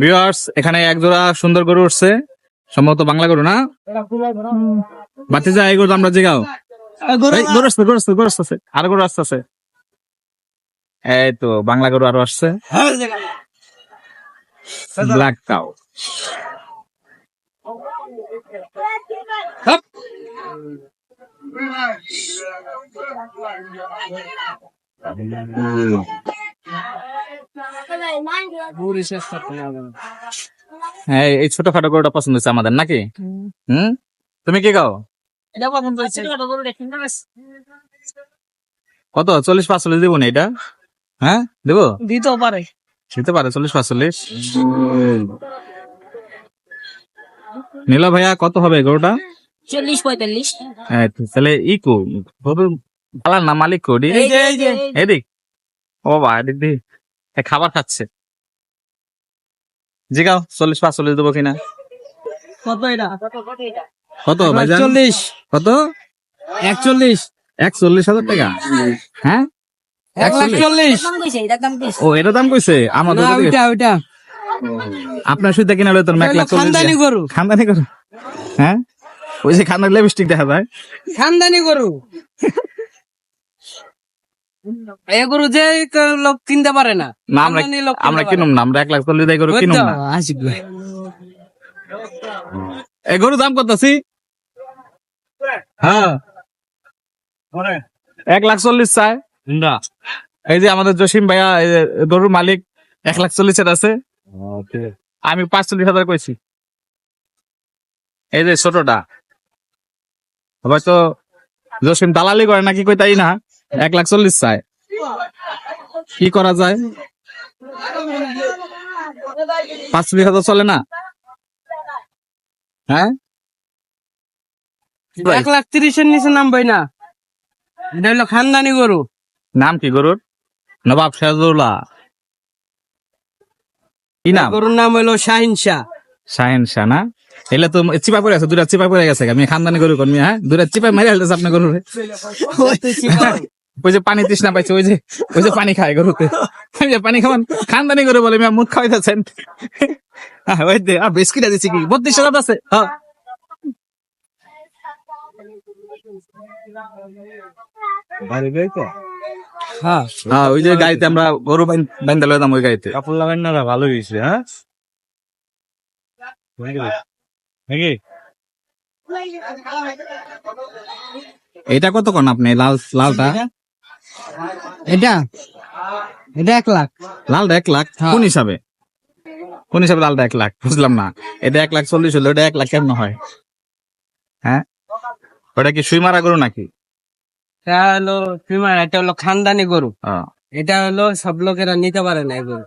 Viewers এখানে এক জোড়া সুন্দর গরু উঠছে। সম্ভবত বাংলা গরু না? বাতি যা এই গরু আমরা জিগাও। গরু আসছে গরু আসছে গরু আসছে। আর গরু আসতেছে এই তো বাংলা গরু আরও আসছে। ব্ল্যাক কাউ হ্যাঁ। এই ছোটখাটো গরুটা পছন্দ হচ্ছে আমাদের নাকি? হুম? তুমি কি গাও কত? চল্লিশ পাঁচচল্লিশ দেবো না এটা? হ্যাঁ? দেবো? দিতেও পারে। দিতে পারে চল্লিশ পাঁচচল্লিশ। নীলা ভাইয়া কত হবে গরুটা? চল্লিশ পঁয়তাল্লিশ। হ্যাঁ, তাহলে ই কো পালার না মালিক যে এদিক। ও এদিক এ খাবার খাচ্ছে। জিগাও চল্লিশ পাঁচচল্লিশ দেবো কিনা? কত এটা? কত চল্লিশ কত? একচল্লিশ। একচল্লিশ হাজার টাকা? হ্যাঁ? এক লাখ চল্লিশ। ও এটা দাম কইছে? আমার ওইটা ওইটা। আপনার সুইতে কিনা লইতো এক লাখ খানদানি। গরু। খানদানি করো হ্যাঁ? ওই যে খানদানি লিপস্টিক দেখা যায়। খানদানি গরু। এ গরু যে লোক কিনতে পারে না আমরা আমরা কিনুম না। আমরা এক লাখ চল্লিশ গরু কিনুম না। আশিক ভাই। এই গরু দাম কত আছি হ্যাঁ। এক লাখ চল্লিশ চায় না। এই যে আমাদের জসিম ভাইয়া গরুর মালিক এক লাখ চল্লিশ চল্লিশের আছে। আমি পাঁচচল্লিশ হাজার কইছি। এই যে ছোটটা। হয়তো জসিম দালালি করে নাকি কই তাই না। এক লাখ চল্লিশ চায় কি করা যায়? পাঁচচল্লিশ হাজার চলে না? হ্যাঁ? এক লাখ তিরিশের নিচে নামবই না। এটা হলো খানদানি গরু। নাম কি গরুর? নবাব সিরাজউল্লাহ কি নাম? গরুর নাম হলো শাহিন শাহ। শাহেন শাহ না? এলে তো চিপা পড়ে আছে দুটা চিপা পড়ে গেছে আমি খানদানি গরু করমি হ্যাঁ? দুটা চিপা মেরে হেলতেছে আপনার গরু ওই যে পানি তৃষ্ণা পাইছে ওই যে ওই যে পানি খায় গরুতে। যে পানি খাওয়ান খানদানি গরু বলে মিয়া মুখ খাওয়াইতেছেন। ওই দে আ বিস্কিট দিছি কি? বত্রিশ আছে হ্যাঁ হ্যাঁ হ্যাঁ ওই যে গাড়িতে আমরা গরু বাইন্দা লইতাম ওই গাড়িতে। কাপড় লাগাই না ভালো হয়েছে হ্যাঁ? নাকি? এটা কত কোন আপনি লাল লালটা? এটা? এটা এক লাখ। লালটা এক লাখ? কোন হিসাবে? কোন হিসাবে লালটা এক লাখ? বুঝলাম না। এটা এক লাখ চল্লিশ হলো এটা এক লাখ কেমন হয়? হ্যাঁ? ওটা কি সুই মারা গরু নাকি? এটা হলো ফিমার এটা হলো খানদানি গরু। এটা হলো সব লোকেরা নিতে পারে না এই গরু।